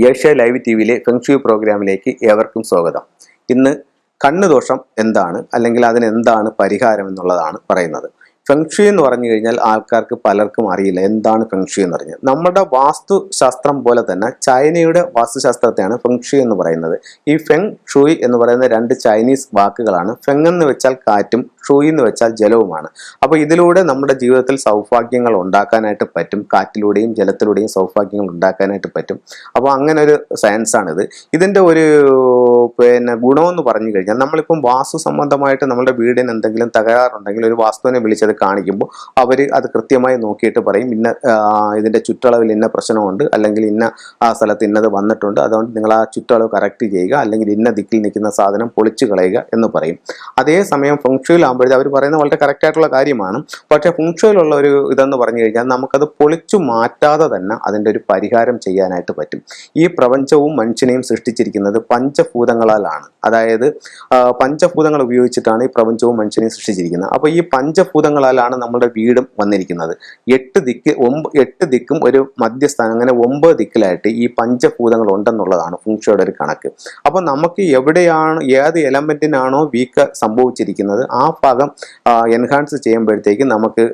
Asia live T വിയിലെ feng shui പ്രോഗ്രാമിലേക്ക് ഏവർക്കും സ്വാഗതം. ഇന്ന് കണ്ണുദോഷം എന്താണ്? അല്ലെങ്കിൽ അതിനെന്താണ് പരിഹാരം എന്നുള്ളതാണ് പറയുന്നത്. ഫെങ്ഷു എന്ന് പറഞ്ഞു കഴിഞ്ഞാൽ ആൾക്കാർക്ക് പലർക്കും അറിയില്ല എന്താണ് ഫെങ്ഷു എന്ന് പറഞ്ഞത് നമ്മുടെ വാസ്തുശാസ്ത്രം പോലെ തന്നെ ചൈനയുടെ വാസ്തുശാസ്ത്രത്തെയാണ് ഫെങ്ഷു എന്ന് പറയുന്നത്. ഈ ഫെങ് ഷുയി എന്ന് പറയുന്ന രണ്ട് ചൈനീസ് വാക്കുകളാണ്. ഫെങ് എന്ന് വെച്ചാൽ കാറ്റും ഷുയി എന്ന് വെച്ചാൽ ജലവുമാണ്. അപ്പോൾ ഇതിലൂടെ നമ്മുടെ ജീവിതത്തിൽ സൗഭാഗ്യങ്ങൾ ഉണ്ടാക്കാനായിട്ട് പറ്റും. കാറ്റിലൂടെയും ജലത്തിലൂടെയും സൗഭാഗ്യങ്ങൾ ഉണ്ടാക്കാനായിട്ട് പറ്റും. അപ്പോൾ അങ്ങനെ ഒരു സയൻസാണിത് ഇതിന്റെ ഒരു പിന്നെ ഗുണമെന്ന് പറഞ്ഞു കഴിഞ്ഞാൽ നമ്മളിപ്പം വാസ്തു സംബന്ധമായിട്ട് നമ്മുടെ വീടിന് എന്തെങ്കിലും തകരാറുണ്ടെങ്കിൽ ഒരു വാസ്തുവിനെ വിളിച്ചത് കാണിക്കുമ്പോൾ അവർ അത് കൃത്യമായി നോക്കിയിട്ട് പറയും ഇന്ന ഇതിന്റെ ചുറ്റളവിൽ ഇന്ന പ്രശ്നമുണ്ട് അല്ലെങ്കിൽ ഇന്ന ആ സ്ഥലത്ത് ഇന്നത് വന്നിട്ടുണ്ട് അതുകൊണ്ട് നിങ്ങൾ ആ ചുറ്റളവ് കറക്റ്റ് ചെയ്യുക അല്ലെങ്കിൽ ഇന്ന ദിക്കിൽ നിൽക്കുന്ന സാധനം പൊളിച്ചു കളയുക എന്ന് പറയും. അതേസമയം ഫുങ്ഷുവിൽ ആകുമ്പോഴേ അവർ പറയുന്നത് വളരെ കറക്റ്റ് ആയിട്ടുള്ള കാര്യമാണ്. പക്ഷേ ഫുങ്ഷുവിലുള്ള ഒരു ഇതെന്ന് പറഞ്ഞു കഴിഞ്ഞാൽ നമുക്കത് പൊളിച്ചു മാറ്റാതെ തന്നെ അതിന്റെ ഒരു പരിഹാരം ചെയ്യാനായിട്ട് പറ്റും. ഈ പ്രപഞ്ചവും മനുഷ്യനെയും സൃഷ്ടിച്ചിരിക്കുന്നത് പഞ്ചഭൂതങ്ങളാലാണ് അതായത് പഞ്ചഭൂതങ്ങൾ ഉപയോഗിച്ചിട്ടാണ് ഈ പ്രപഞ്ചവും മനുഷ്യനെയും സൃഷ്ടിച്ചിരിക്കുന്നത്. അപ്പോൾ ഈ പഞ്ചഭൂതങ്ങളാലാണ് നമ്മുടെ വീടും വന്നിരിക്കുന്നത്. എട്ട് ദിക്ക് ഒമ്പ എട്ട് ദിക്കും ഒരു മധ്യസ്ഥാനം അങ്ങനെ ഒമ്പത് ദിക്കിലായിട്ട് ഈ പഞ്ചഭൂതങ്ങൾ ഉണ്ടെന്നുള്ളതാണ് ഫുങ്ഷയുടെ ഒരു കണക്ക്. അപ്പോൾ നമുക്ക് എവിടെയാണ് ഏത് എലമെന്റിനാണോ വീക്ക് സംഭവിച്ചിരിക്കുന്നത് ആ ഭാഗം എൻഹാൻസ് ചെയ്യുമ്പോഴത്തേക്ക് നമുക്ക്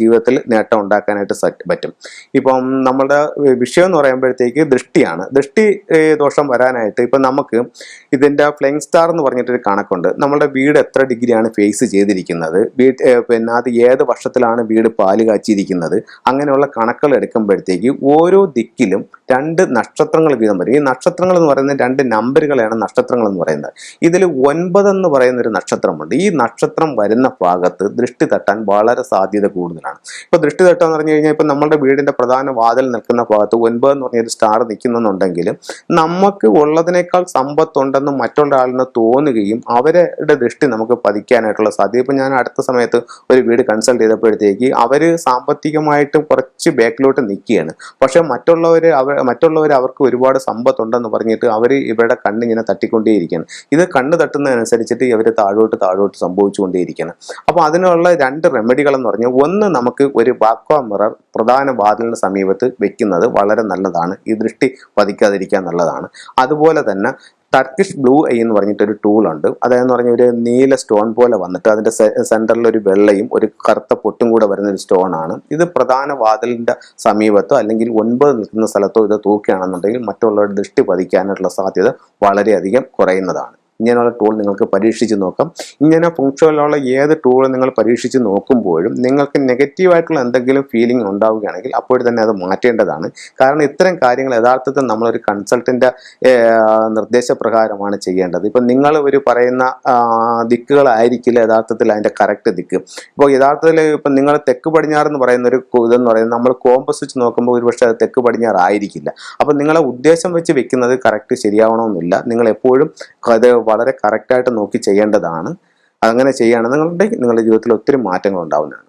ജീവിതത്തിൽ നേട്ടം ഉണ്ടാക്കാനായിട്ട് പറ്റും. ഇപ്പം നമ്മുടെ വിഷയം എന്ന് പറയുമ്പോഴത്തേക്ക് ദൃഷ്ടിയാണ്. ദൃഷ്ടി ദോഷം വരാനായിട്ട് ഇപ്പം നമുക്ക് ഇതിന്റെ ഫ്ലെയിങ് സ്റ്റാർ എന്ന് പറഞ്ഞിട്ടൊരു കണക്കുണ്ട്. നമ്മുടെ വീട് എത്ര ഡിഗ്രിയാണ് ഫേസ് ചെയ്തിരിക്കുന്നത്? വീട് പിന്നെ അത് ഏത് വർഷത്തിലാണ് വീട് പാൽ കാച്ചിരിക്കുന്നത്? അങ്ങനെയുള്ള കണക്കുകൾ എടുക്കുമ്പോഴത്തേക്ക് ഓരോ ദിക്കിലും രണ്ട് നക്ഷത്രങ്ങൾ വീതം വരും. ഈ നക്ഷത്രങ്ങൾ എന്ന് പറയുന്നത് രണ്ട് നമ്പറുകളാണ് നക്ഷത്രങ്ങൾ എന്ന് പറയുന്നത്. ഇതിൽ ഒൻപത് എന്ന് പറയുന്ന ഒരു നക്ഷത്രമുണ്ട്. ഈ നക്ഷത്രം വരുന്ന ഭാഗത്ത് ദൃഷ്ടി തട്ടാൻ വളരെ സാധ്യത കൂടുതലാണ്. ഇപ്പൊ ദൃഷ്ടി തട്ടം എന്ന് പറഞ്ഞു കഴിഞ്ഞാൽ ഇപ്പൊ നമ്മുടെ വീടിന്റെ പ്രധാന വാതിൽ നിൽക്കുന്ന ഭാഗത്ത് ഒൻപത് എന്ന് പറഞ്ഞൊരു സ്റ്റാർ നിൽക്കുന്നുണ്ടെങ്കിലും നമുക്ക് ഉള്ളതിനേക്കാൾ സമ്പത്തുണ്ടെന്ന് മറ്റുള്ള ആളിന് തോന്നുകയും അവരുടെ ദൃഷ്ടി നമുക്ക് പതിക്കാനായിട്ടുള്ള സാധ്യത. ഇപ്പം ഞാൻ അടുത്ത സമയത്ത് ഒരു വീട് കൺസൾട്ട് ചെയ്തപ്പോഴത്തേക്ക് അവർ സാമ്പത്തികമായിട്ട് കുറച്ച് ബാക്കിലോട്ട് നിൽക്കുകയാണ്. പക്ഷേ മറ്റുള്ളവർ അവർ മറ്റുള്ളവർ അവർക്ക് ഒരുപാട് സമ്പത്തുണ്ടെന്ന് പറഞ്ഞിട്ട് അവർ ഇവരുടെ കണ്ണിങ്ങനെ തട്ടിക്കൊണ്ടേയിരിക്കുകയാണ്. ഇത് കണ്ണ് തട്ടുന്നതനുസരിച്ചിട്ട് ഇവർ താഴോട്ട് താഴോട്ട് സംഭവിച്ചുകൊണ്ടേയിരിക്കുകയാണ്. അപ്പോൾ അതിനുള്ള രണ്ട് റെമഡികൾ എന്ന് പറഞ്ഞാൽ ഒന്ന് നമുക്ക് ഒരു വാക്കോ മിറർ പ്രധാന വാതിലിന് സമീപത്ത് വെക്കുന്നത് വളരെ നല്ലതാണ്. ഈ ദൃഷ്ടി പതിക്കാതിരിക്കാൻ നല്ലതാണ്. അതുപോലെ തന്നെ ടർക്കിഷ് ബ്ലൂ ഐ എന്ന് പറഞ്ഞിട്ടൊരു ടൂൾ ഉണ്ട്. അതെന്ന് പറഞ്ഞ ഒരു നീല സ്റ്റോൺ പോലെ വന്നിട്ട് അതിന്റെ സെന്ററിൽ ഒരു വെള്ളയും ഒരു കറുത്ത പൊട്ടും കൂടെ വരുന്ന ഒരു സ്റ്റോൺ ആണ്. ഇത് പ്രധാന വാതിലിന്റെ സമീപത്തോ അല്ലെങ്കിൽ ഒൻപത് നിൽക്കുന്ന സ്ഥലത്തോ ഇത് തൂക്കുകയാണെന്നുണ്ടെങ്കിൽ മറ്റുള്ളവരുടെ ദൃഷ്ടി പതിക്കാനുള്ള സാധ്യത വളരെയധികം കുറയുന്നതാണ്. ഇങ്ങനെയുള്ള ടൂൾ നിങ്ങൾക്ക് പരീക്ഷിച്ച് നോക്കാം. ഇങ്ങനെ ഫംഗ്ഷനിലുള്ള ഏത് ടൂൾ നിങ്ങൾ പരീക്ഷിച്ച് നോക്കുമ്പോഴും നിങ്ങൾക്ക് നെഗറ്റീവായിട്ടുള്ള എന്തെങ്കിലും ഫീലിംഗ് ഉണ്ടാവുകയാണെങ്കിൽ അപ്പോൾ തന്നെ അത് മാറ്റേണ്ടതാണ്. കാരണം ഇത്തരം കാര്യങ്ങൾ യഥാർത്ഥത്തിൽ നമ്മളൊരു കൺസൾട്ടന്റെ നിർദ്ദേശപ്രകാരമാണ് ചെയ്യേണ്ടത്. ഇപ്പം നിങ്ങൾ ഒരു പറയുന്ന ദിക്കുകളായിരിക്കില്ല യഥാർത്ഥത്തിൽ അതിന്റെ കറക്റ്റ് ദിക്ക്. ഇപ്പോൾ യഥാർത്ഥത്തിൽ ഇപ്പം നിങ്ങൾ തെക്ക് പടിഞ്ഞാറ് എന്ന് പറയുന്ന ഒരു ഇതെന്ന് പറയുന്നത് നമ്മൾ കോമ്പസ് വെച്ച് നോക്കുമ്പോൾ ഒരുപക്ഷെ അത് തെക്ക് പടിഞ്ഞാറായിരിക്കില്ല. അപ്പം നിങ്ങളെ ഉദ്ദേശം വെച്ച് വെക്കുന്നത് കറക്റ്റ് ശരിയാവണമെന്നില്ല. നിങ്ങൾ എപ്പോഴും അത് വളരെ കറക്റ്റായിട്ട് നോക്കി ചെയ്യേണ്ടതാണ്. അങ്ങനെ ചെയ്യുകയാണെന്നുണ്ടെങ്കിൽ നിങ്ങളുടെ ജീവിതത്തിൽ ഒത്തിരി മാറ്റങ്ങൾ ഉണ്ടാവുന്നതാണ്.